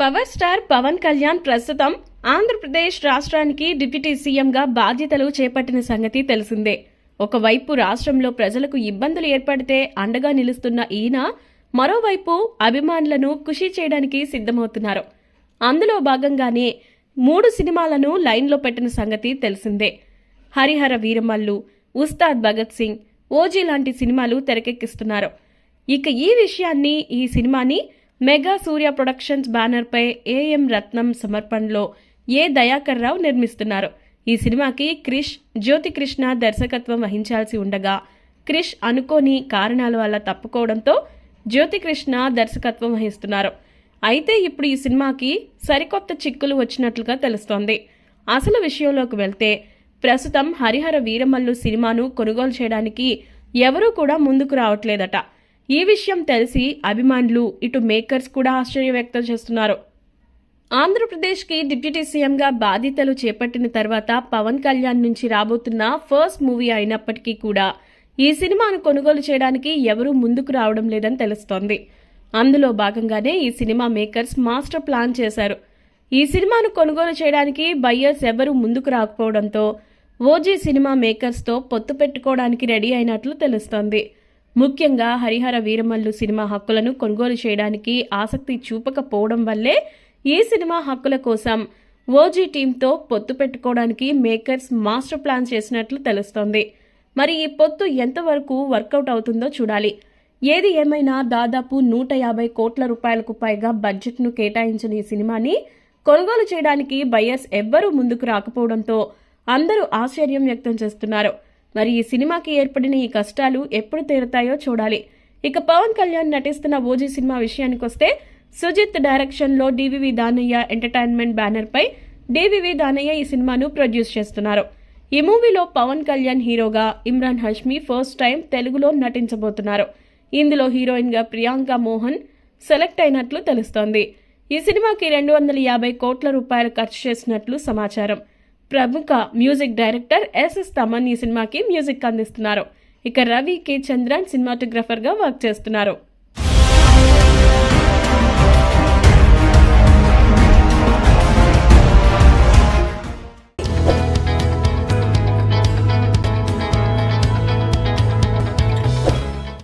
Power star Pawan Kalyan ప్రస్తుతం ఆంధ్రప్రదేశ్ రాష్ట్రానికి deputy సీఎంగా బాధ్యతలు చేపట్టిన సంగతి తెలిసిందే. ఒకవైపు రాష్ట్రంలో ప్రజలకు ఇబ్బందులు ఏర్పడితే అండగా నిలుస్తున్న ఈయన మరోవైపు అభిమానులను ఖుషి చేయడానికి సిద్ధమవుతున్నారు. అందులో భాగంగానే మూడు సినిమాలను లైన్లో పెట్టిన సంగతి తెలిసిందే. హరిహర వీరమల్లు ఉస్తాద్ భగత్ సింగ్ ఓజీ లాంటి సినిమాలు తెరకెక్కిస్తున్నారు. ఇక ఈ విషయాన్ని ఈ సినిమాని మెగా సూర్య ప్రొడక్షన్స్ బ్యానర్పై ఏఎం రత్నం సమర్పణలో ఏ దయాకర్ రావు నిర్మిస్తున్నారు. ఈ సినిమాకి క్రిష్ జ్యోతి కృష్ణ దర్శకత్వం వహించాల్సి ఉండగా క్రిష్ అనుకోని కారణాల వల్ల తప్పుకోవడంతో జ్యోతి కృష్ణ దర్శకత్వం వహిస్తున్నారు. అయితే ఇప్పుడు ఈ సినిమాకి సరికొత్త చిక్కులు వచ్చినట్లుగా తెలుస్తోంది. అసలు విషయంలోకి వెళ్తే ప్రస్తుతం హరిహర వీరమల్లు సినిమాను కొనుగోలు చేయడానికి ఎవరూ కూడా ముందుకు రావట్లేదట. ఈ విషయం తెలిసి అభిమానులు ఇటు మేకర్స్ కూడా ఆశ్చర్యం వ్యక్తం చేస్తున్నారు. ఆంధ్రప్రదేశ్కి డిప్యూటీ సీఎంగా బాధ్యతలు చేపట్టిన తర్వాత పవన్ కళ్యాణ్ నుంచి రాబోతున్న ఫస్ట్ మూవీ అయినప్పటికీ కూడా ఈ సినిమాను కొనుగోలు చేయడానికి ఎవరూ ముందుకు రావడం లేదని తెలుస్తోంది. అందులో భాగంగానే ఈ సినిమా మేకర్స్ మాస్టర్ ప్లాన్ చేశారు. ఈ సినిమాను కొనుగోలు చేయడానికి బయ్యర్స్ ఎవరూ ముందుకు రాకపోవడంతో ఓజీ సినిమా మేకర్స్తో పొత్తు పెట్టుకోవడానికి రెడీ అయినట్లు తెలుస్తోంది. ముఖ్యంగా హరిహర వీరమల్లు సినిమా హక్కులను కొనుగోలు చేయడానికి ఆసక్తి చూపకపోవడం వల్లే ఈ సినిమా హక్కుల కోసం ఓజీ టీంతో పొత్తు పెట్టుకోవడానికి మేకర్స్ మాస్టర్ ప్లాన్ చేసినట్లు తెలుస్తోంది. మరి ఈ పొత్తు ఎంతవరకు వర్కౌట్ అవుతుందో చూడాలి. ఏది ఏమైనా దాదాపు నూట యాభై కోట్ల రూపాయలకు పైగా బడ్జెట్ను కేటాయించిన ఈ సినిమాని కొనుగోలు చేయడానికి బయర్స్ ఎవ్వరూ ముందుకు రాకపోవడంతో అందరూ ఆశ్చర్యం వ్యక్తం చేస్తున్నారు. మరి ఈ సినిమాకి ఏర్పడిన ఈ కష్టాలు ఎప్పుడు తీరుతాయో చూడాలి. ఇక పవన్ కళ్యాణ్ నటిస్తున్న ఓజీ సినిమా విషయానికొస్తే సుజిత్ డైరెక్షన్లో డివివి దానయ్య ఎంటర్టైన్మెంట్ బ్యానర్పై డివివి దానయ్య ఈ సినిమాను ప్రొడ్యూస్ చేస్తున్నారు. ఈ మూవీలో పవన్ కళ్యాణ్ హీరోగా ఇమ్రాన్ హష్మి ఫస్ట్ టైం తెలుగులో నటించబోతున్నారు. ఇందులో హీరోయిన్గా ప్రియాంక మోహన్ సెలెక్ట్ అయినట్లు తెలుస్తోంది. ఈ సినిమాకి రెండు వందల యాభై కోట్ల రూపాయలు ఖర్చు చేసినట్లు సమాచారం. ప్రముఖ మ్యూజిక్ డైరెక్టర్ ఎస్ఎస్ తమన్ ఈ సినిమాకి మ్యూజిక్ అందిస్తున్నారు. ఇక రవి కే చంద్రన్ సినిమాటోగ్రఫర్గా వర్క్ చేస్తున్నారు.